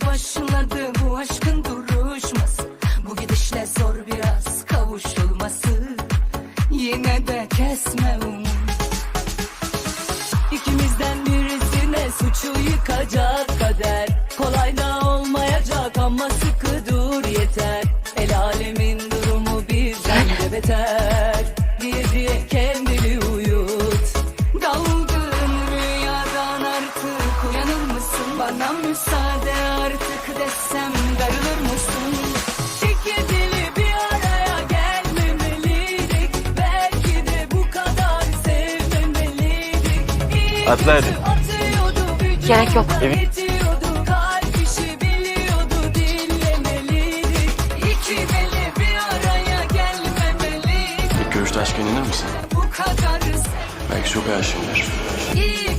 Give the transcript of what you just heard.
başladı bu aşkın duruşması. Bu gidişle zor biraz kavuşulması. Yine de kesme umut. İkimizden birisine suçu yıkacak kader. Kolay da olmayacak ama sıkı dur yeter. El alemin durumu bizden de beter. Diye diye kendini uyut. Dalgın rüyadan artık uyanır mısın? Bana müsaade desem darılır mısın? İki dili bir araya gelmemeliydik Belki de bu kadar sevmemeliydik İyi Atla hadi. atıyordu vücudu Gerek yok. Etiyordu kalp işi biliyordu dinlemeliydik İki deli bir araya gelmemeliydik İlk görüşte aşka inanır mısın? Bu kadar Belki çok aşığımdır. İyi